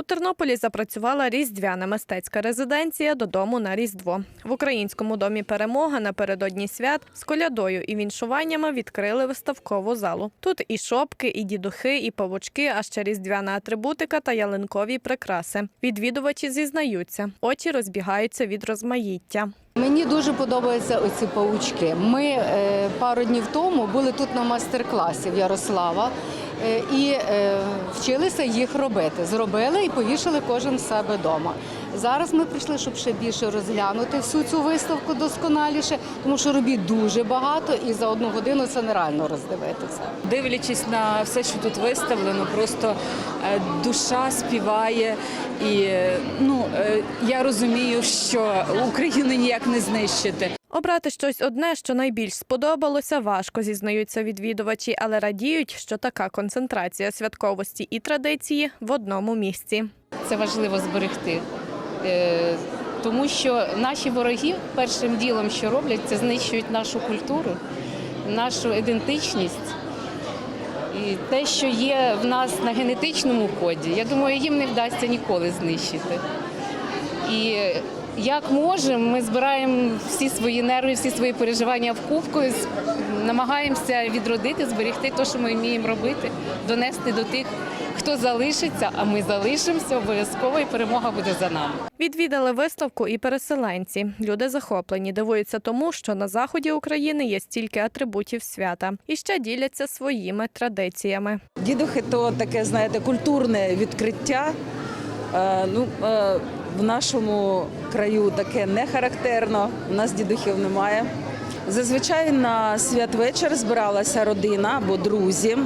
У Тернополі запрацювала різдвяна мистецька резиденція додому на Різдво. В українському домі Перемога напередодні свят з колядою і віншуваннями відкрили виставкову залу. Тут і шопки, і дідухи, і павучки, а ще різдвяна атрибутика та ялинкові прикраси. Відвідувачі зізнаються, очі розбігаються від розмаїття. Мені дуже подобаються оці паучки. Ми е, пару днів тому були тут на майстер-класі в Ярослава е, і е, вчилися їх робити. Зробили і повішали кожен в себе вдома. Зараз ми прийшли, щоб ще більше розглянути всю цю виставку досконаліше, тому що робіт дуже багато, і за одну годину це нереально роздивитися. Дивлячись на все, що тут виставлено, просто е, душа співає. І е, ну, е, я розумію, що Україну ніяк не знищити. Обрати щось одне, що найбільш сподобалося, важко зізнаються відвідувачі, але радіють, що така концентрація святковості і традиції в одному місці. це важливо зберегти. Е, Тому що наші вороги першим ділом, що роблять, це знищують нашу культуру, нашу ідентичність. І те, що є в нас на генетичному коді, я думаю, їм не вдасться ніколи знищити. І як можемо, ми збираємо всі свої нерви, всі свої переживання в кубку, намагаємося відродити, зберегти те, що ми вміємо робити, донести до тих, хто залишиться, а ми залишимося обов'язково, і перемога буде за нами. Відвідали виставку і переселенці. Люди захоплені, дивуються тому, що на заході України є стільки атрибутів свята і ще діляться своїми традиціями. Дідухи то таке, знаєте, культурне відкриття. Е, ну, е, в нашому краю таке не характерно, у нас дідухів немає. Зазвичай на святвечір збиралася родина або друзі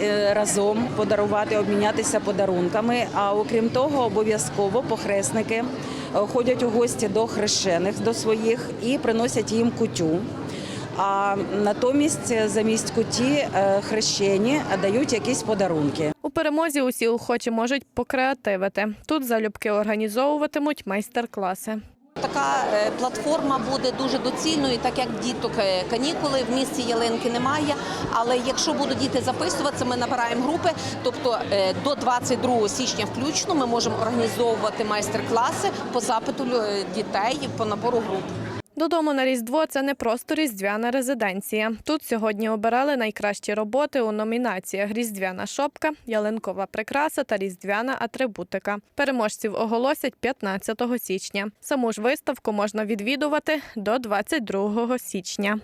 е, разом подарувати, обмінятися подарунками. А окрім того, обов'язково похресники ходять у гості до хрещених, до своїх і приносять їм кутю. А натомість замість куті е, хрещені дають якісь подарунки. У перемозі усі охочі можуть покреативити. Тут залюбки організовуватимуть майстер-класи. Така е, платформа буде дуже доцільною, так як діток е, канікули в місті ялинки немає. Але якщо будуть діти записуватися, ми набираємо групи. Тобто до 22 січня включно ми можемо організовувати майстер-класи по запиту дітей по набору груп. Додому на Різдво це не просто різдвяна резиденція. Тут сьогодні обирали найкращі роботи у номінаціях Різдвяна шопка, ялинкова прикраса та різдвяна атрибутика. Переможців оголосять 15 січня. Саму ж виставку можна відвідувати до 22 січня.